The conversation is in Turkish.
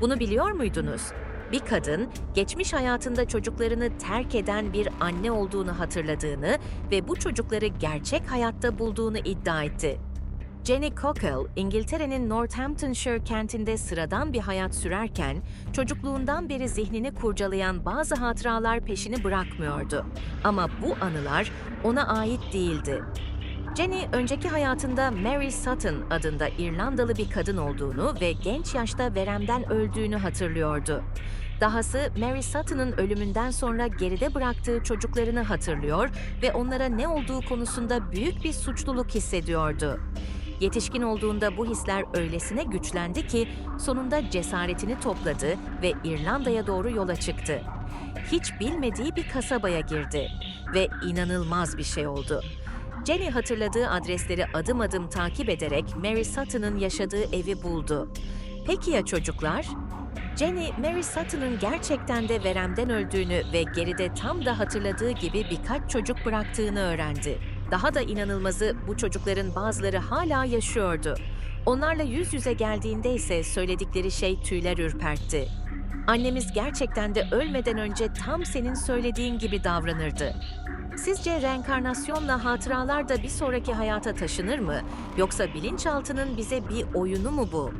Bunu biliyor muydunuz? Bir kadın, geçmiş hayatında çocuklarını terk eden bir anne olduğunu hatırladığını ve bu çocukları gerçek hayatta bulduğunu iddia etti. Jenny Cockle, İngiltere'nin Northamptonshire kentinde sıradan bir hayat sürerken, çocukluğundan beri zihnini kurcalayan bazı hatıralar peşini bırakmıyordu. Ama bu anılar ona ait değildi. Jenny, önceki hayatında Mary Sutton adında İrlandalı bir kadın olduğunu ve genç yaşta veremden öldüğünü hatırlıyordu. Dahası Mary Sutton'ın ölümünden sonra geride bıraktığı çocuklarını hatırlıyor ve onlara ne olduğu konusunda büyük bir suçluluk hissediyordu. Yetişkin olduğunda bu hisler öylesine güçlendi ki sonunda cesaretini topladı ve İrlanda'ya doğru yola çıktı. Hiç bilmediği bir kasabaya girdi ve inanılmaz bir şey oldu. Jenny hatırladığı adresleri adım adım takip ederek Mary Sutton'ın yaşadığı evi buldu. Peki ya çocuklar? Jenny, Mary Sutton'ın gerçekten de veremden öldüğünü ve geride tam da hatırladığı gibi birkaç çocuk bıraktığını öğrendi. Daha da inanılmazı bu çocukların bazıları hala yaşıyordu. Onlarla yüz yüze geldiğinde ise söyledikleri şey tüyler ürpertti. Annemiz gerçekten de ölmeden önce tam senin söylediğin gibi davranırdı. Sizce reenkarnasyonla hatıralar da bir sonraki hayata taşınır mı? Yoksa bilinçaltının bize bir oyunu mu bu?